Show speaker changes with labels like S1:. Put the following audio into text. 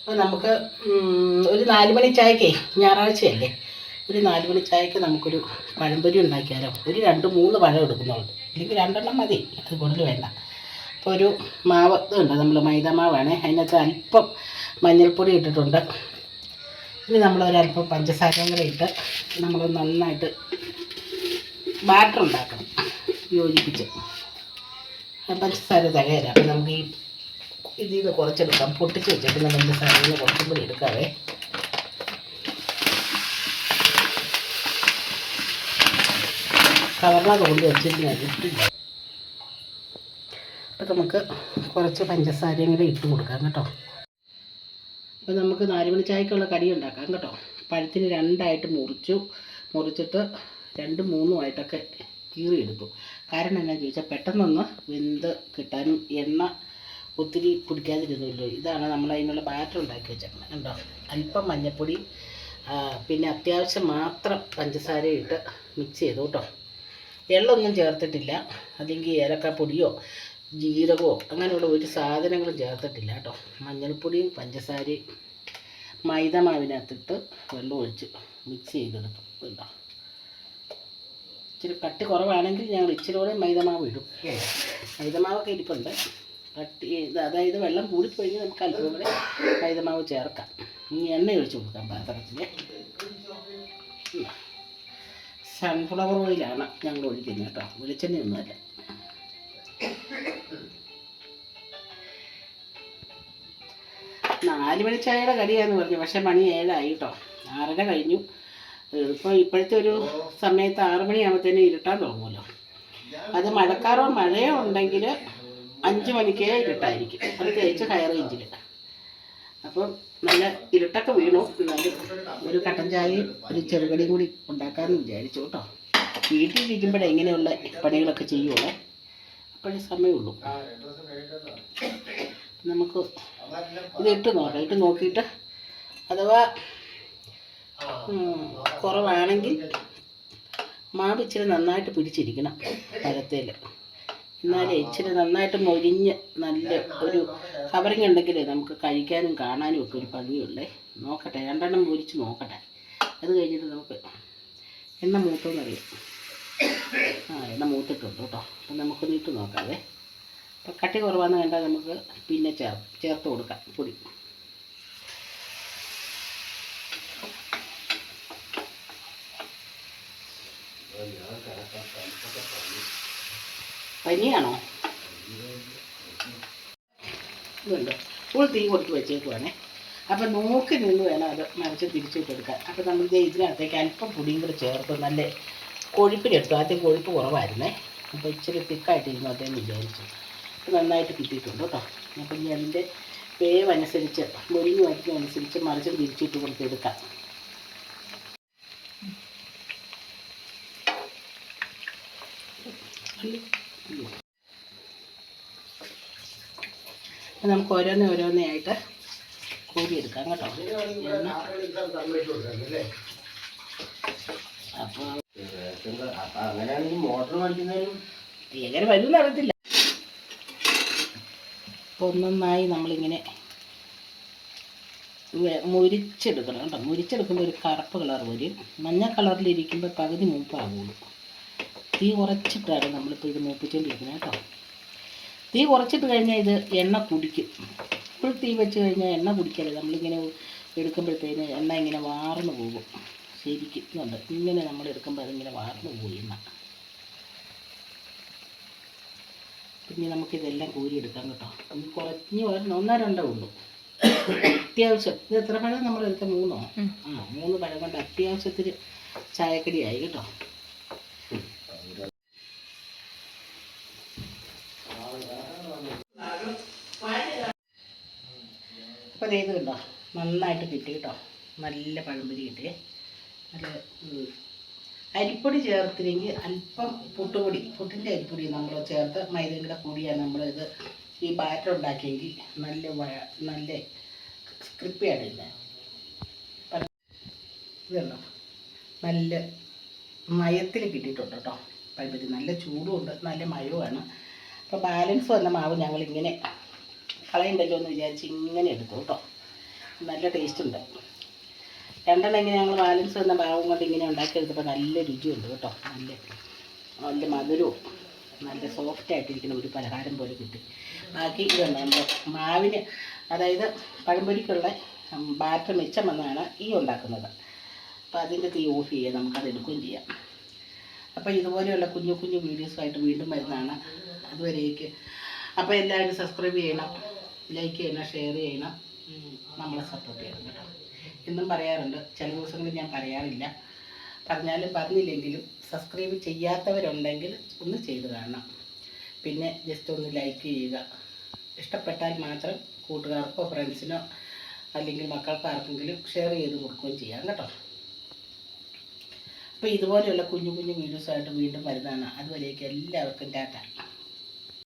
S1: അപ്പോൾ നമുക്ക് ഒരു നാല് മണി ചായക്കേ ഞായറാഴ്ചയല്ലേ? ഒരു നാല് മണി ചായക്ക് നമുക്കൊരു പഴംപൊരി ഉണ്ടാക്കിയാലോ? ഒരു രണ്ട് മൂന്ന് പഴം എടുക്കുന്നുള്ളൂ അല്ലെങ്കിൽ രണ്ടെണ്ണം മതി. അത് കൂടുതൽ വേണ്ട. അപ്പോൾ ഒരു മാവ് ഇതുണ്ട്. നമ്മൾ മൈദ മാവാണ്. അതിനകത്ത് അല്പം മഞ്ഞൾപ്പൊടി ഇട്ടിട്ടുണ്ട്. ഇനി നമ്മളൊരല്പം പഞ്ചസാരയും കൂടെ ഇട്ട് നമ്മൾ നന്നായിട്ട് ബാറ്റർ ഉണ്ടാക്കണം. യോജിപ്പിച്ച്. പഞ്ചസാര തികയില്ല അപ്പം നമുക്ക് ഈ ഇതിൽ നിന്ന് കുറച്ചെടുക്കാം. പൊട്ടിച്ച് വെച്ചേക്കുന്ന പഞ്ചസാരയിൽ നിന്ന് കുറച്ചും കൂടി എടുക്കാവേ. കവറിനകത്ത് കൊണ്ട് വെച്ചിരുന്നില്ല അപ്പം നമുക്ക് കുറച്ച് പഞ്ചസാരയും കൂടെ ഇട്ട് കൊടുക്കാം കേട്ടോ. അപ്പോൾ നമുക്ക് നാലുമണി ചായക്കുള്ള കടി ഉണ്ടാക്കാം കേട്ടോ. പഴത്തിന് രണ്ടായിട്ട് മുറിച്ചു. മുറിച്ചിട്ട് രണ്ടും മൂന്നുമായിട്ടൊക്കെ കീറിയെടുത്തു. കാരണം എന്നാന്ന് ചോദിച്ചാൽ പെട്ടെന്നൊന്ന് വെന്ത് കിട്ടാനും എണ്ണ ഒത്തിരി പിടിക്കാതിരുന്നല്ലോ ഇതാണ് നമ്മൾ അതിനുള്ള ബാറ്റർ ഉണ്ടാക്കി വെച്ചേക്കുന്നത് കണ്ടോ? അല്പം മഞ്ഞൾപ്പൊടി പിന്നെ അത്യാവശ്യം മാത്രം പഞ്ചസാര ഇട്ട് മിക്സ് ചെയ്തു കേട്ടോ. വെള്ളമൊന്നും ചേർത്തിട്ടില്ല. അല്ലെങ്കിൽ ഏലക്കാപ്പൊടിയോ ജീരകമോ അങ്ങനെയുള്ള ഒരു സാധനങ്ങളും ചേർത്തിട്ടില്ല കേട്ടോ. മഞ്ഞൾപ്പൊടിയും പഞ്ചസാരയും മൈദ മാവിനകത്തിട്ട് വെള്ളം ഒഴിച്ച് മിക്സ് ചെയ്തെടുത്തു കേട്ടോ. ഇച്ചിരി കട്ടി കുറവാണെങ്കിൽ ഞങ്ങൾ ഇച്ചിരി കൂടെ മൈദമാവ് ഇടും. മൈദമാവൊക്കെ ഇരിപ്പുണ്ട്. കട്ടി അതായത് വെള്ളം കൂടിക്കഴിഞ്ഞാൽ നമുക്ക് അല്പം കൂടെ കൈതമാവ് ചേർക്കാം. ഇനി എണ്ണ ഒഴിച്ച് കൊടുക്കാം പാത്രത്തിൽ സൺഫ്ലവർ ഓയിലാണ് ഞങ്ങൾ ഒഴിക്കുന്നത് കേട്ടോ. വെളിച്ചെണ്ണയൊന്നുമല്ല. നാല് മണി കടിയാന്ന് പറഞ്ഞു. പക്ഷെ മണി ഏഴായി കേട്ടോ. ആറര കഴിഞ്ഞു. ഇപ്പോൾ ഇപ്പോഴത്തെ ഒരു സമയത്ത് ആറ് മണിയാകുമ്പോഴത്തേനും ഇരുട്ടാൻ തുടങ്ങുമല്ലോ. അത് മഴക്കാറോ മഴയോ ഉണ്ടെങ്കിൽ അഞ്ച് മണിക്കേ ഇരുട്ടായിരിക്കും. അത് പ്രത്യേകിച്ച് ഹൈ റേഞ്ചിൽ അപ്പം നല്ല ഇരുട്ടൊക്കെ വീണു. എന്നാലും ഒരു കട്ടൻ ചായയും ഒരു ചെറുകടിയും കൂടി ഉണ്ടാക്കാമെന്ന് വിചാരിച്ചു കേട്ടോ. വീട്ടിലിരിക്കുമ്പോഴേ ഇങ്ങനെയുള്ള പണികളൊക്കെ ചെയ്യുള്ളൂ അപ്പോഴേ സമയമുള്ളൂ. നമുക്ക് ഇത് ഇട്ട് നോക്കാം. ഇട്ട് നോക്കിയിട്ട് അഥവാ കുറവാണെങ്കിൽ മാവ് ഇച്ചിരി നന്നായിട്ട് പിടിച്ചിരിക്കണം പഴത്തേൽ എന്നാലേ ഇച്ചിരി നന്നായിട്ട് മൊരിഞ്ഞ് നല്ല ഒരു കവറിങ് ഉണ്ടെങ്കിൽ നമുക്ക് കഴിക്കാനും കാണാനും ഒക്കെ ഒരു ഭംഗിയുള്ളേ. നോക്കട്ടെ രണ്ടെണ്ണം പൊരിച്ച് നോക്കട്ടെ. അത് കഴിഞ്ഞിട്ട് നമുക്ക് എണ്ണ മൂത്തോന്നറിയാം. ആ എണ്ണ മൂത്തിട്ടുണ്ട് കേട്ടോ. അപ്പം നമുക്കൊന്ന് ഇട്ട് നോക്കാവേ. അപ്പം കട്ടി കുറവാന്ന് കണ്ടാൽ നമുക്ക് പിന്നെ ചേർ ചേർത്ത് കൊടുക്കാം പൊടി. പനിയാണോ ഇതുണ്ട്? ഫുൾ തീ കൊടുത്ത് വെച്ചേക്കുവാണേ. അപ്പം നോക്കി നിന്ന് വേണം അത് മറിച്ച് തിരിച്ചിട്ടെടുക്കാൻ അപ്പം നമ്മൾ ഇതിനകത്തേക്ക് അല്പം പൊടിയും കൂടെ ചേർത്ത് നല്ല കൊഴുപ്പിലെടുത്തു ആദ്യം കൊഴുപ്പ് കുറവായിരുന്നേ. അപ്പോൾ ഇച്ചിരി തിക്കായിട്ട് ഇരുന്നോട്ടെ എന്ന് വിചാരിച്ചു നന്നായിട്ട് കിട്ടിയിട്ടുണ്ട് കേട്ടോ. അപ്പം ഇനി അതിന്റെ വേവ് അനുസരിച്ച് മുരിഞ്ഞു വരയ്ക്കും അനുസരിച്ച് മറിച്ച് തിരിച്ചിട്ട് കൊടുത്തെടുക്കാം Thank അപ്പം നമുക്ക് ഓരോന്നേ ഓരോന്നേ ആയിട്ട് കോരി എടുക്കാം കേട്ടോ. അപ്പോൾ
S2: അങ്ങനെയാണെങ്കിൽ മോട്ടർ മേടിക്കുന്നതിനും
S1: എങ്ങനെ വരുമെന്ന് അറിയത്തില്ല. ഒന്നൊന്നായി നമ്മളിങ്ങനെ മുരിച്ചെടുക്കണം കേട്ടോ. മുരിച്ചെടുക്കുമ്പോൾ ഒരു കറുപ്പ് കളർ വരും. മഞ്ഞ കളറിലിരിക്കുമ്പോൾ പകുതി മൂപ്പാകുള്ളൂ തീ കുറച്ചിട്ടാണ് നമ്മളിപ്പോൾ ഇത് മൂപ്പിച്ചുകൊണ്ടിരിക്കുന്നത് കേട്ടോ. തീ കുറച്ചിട്ട് കഴിഞ്ഞാൽ ഇത് എണ്ണ കുടിക്കും. ഫുൾ തീ വെച്ച് കഴിഞ്ഞാൽ എണ്ണ കുടിക്കരുത് നമ്മളിങ്ങനെ എടുക്കുമ്പോഴത്തേന് എണ്ണ ഇങ്ങനെ വാർന്നു പോകും. ശരിക്കും ഇതുണ്ട്. ഇങ്ങനെ നമ്മൾ എടുക്കുമ്പോൾ അതിങ്ങനെ വാർന്നു പോകും എണ്ണ. പിന്നെ നമുക്കിതെല്ലാം കോരിയെടുക്കാം കേട്ടോ. നമുക്ക് കുറഞ്ഞ് വരണം ഒന്നോ രണ്ടോ ഉള്ളൂ. അത്യാവശ്യം. ഇത് എത്ര പഴം നമ്മൾ എടുത്ത മൂന്നോ ആ മൂന്ന് പഴം കൊണ്ട് അത്യാവശ്യത്തിന് ചായക്കടിയായി കേട്ടോ. അപ്പോൾ ഇത് കണ്ടോ? നന്നായിട്ട് കിട്ടി കേട്ടോ. നല്ല പഴംപൊരി കിട്ടി. നല്ല. അരിപ്പൊടി ചേർത്തില്ലെങ്കിൽ അല്പം പുട്ടുപൊടി പുട്ടിന്റെ അരിപ്പൊടി നമ്മൾ ചേർത്ത് മൈദയും കൂടെ കൂടിയാണ് നമ്മളിത് ഈ ബാറ്റർ ഉണ്ടാക്കിയെങ്കിൽ നല്ല വ- നല്ല ക്രിപ്പിയാണ് ഇരുന്നത് ഇതുണ്ടോ നല്ല മയത്തിൽ കിട്ടിയിട്ടുണ്ട് കേട്ടോ. പഴുപറ്റി നല്ല ചൂടുമുണ്ട് നല്ല മയവുമാണ്. അപ്പോൾ ബാലൻസ് വന്ന മാവ് ഞങ്ങൾ ഇങ്ങനെ കളയണ്ടല്ലോ എന്ന് വിചാരിച്ച് ഇങ്ങനെ എടുത്തു കേട്ടോ. നല്ല ടേസ്റ്റ് ഉണ്ട്. രണ്ടെണ്ണം ഇങ്ങനെ ഞങ്ങൾ ബാലൻസ് വന്ന ഭാഗം കൊണ്ട് ഇങ്ങനെ ഉണ്ടാക്കിയെടുത്തപ്പോൾ നല്ല രുചിയുണ്ട് കേട്ടോ. നല്ല നല്ല മധുരവും നല്ല സോഫ്റ്റ് ആയിട്ടിരിക്കുന്ന ഒരു പലഹാരം പോലെ കിട്ടി. ബാക്കി ഇതുണ്ട് നമ്മുടെ മാവിന് അതായത് പഴംപൊരിക്കുള്ള ബാറ്റർ മിച്ചം വന്നാണ് ഈ ഉണ്ടാക്കുന്നത്. അപ്പോൾ അതിന്റെ തീ ഓഫ് ചെയ്യുക നമുക്കത് എടുക്കുകയും ചെയ്യാം. അപ്പോൾ ഇതുപോലെയുള്ള കുഞ്ഞു കുഞ്ഞു വീഡിയോസുമായിട്ട് വീണ്ടും വരുന്നതാണ്. അതുവരേക്ക്. അപ്പോൾ എല്ലാവരും സബ്സ്ക്രൈബ് ചെയ്യണം. ലൈക്ക് ചെയ്യണം ഷെയർ ചെയ്യണം. നമ്മളെ സപ്പോർട്ട് ചെയ്യണം കേട്ടോ. എന്നും പറയാറുണ്ട്. ചില ദിവസങ്ങളിൽ ഞാൻ പറയാറില്ല. പറഞ്ഞാലും പറഞ്ഞില്ലെങ്കിലും സബ്സ്ക്രൈബ് ചെയ്യാത്തവരുണ്ടെങ്കിൽ ഒന്ന് ചെയ്ത് കാണണം. പിന്നെ ജസ്റ്റ് ഒന്ന് ലൈക്ക് ചെയ്യുക. ഇഷ്ടപ്പെട്ടാൽ മാത്രം കൂട്ടുകാർക്കോ ഫ്രണ്ട്സിനോ അല്ലെങ്കിൽ മക്കൾക്ക് ആർക്കെങ്കിലും ഷെയർ ചെയ്ത് കൊടുക്കുകയും ചെയ്യാം കേട്ടോ. അപ്പോൾ ഇതുപോലെയുള്ള കുഞ്ഞു കുഞ്ഞു വീഡിയോസായിട്ട് വീണ്ടും വരുന്നതാണ്. അതുവരേക്ക് എല്ലാവർക്കും ടാറ്റ.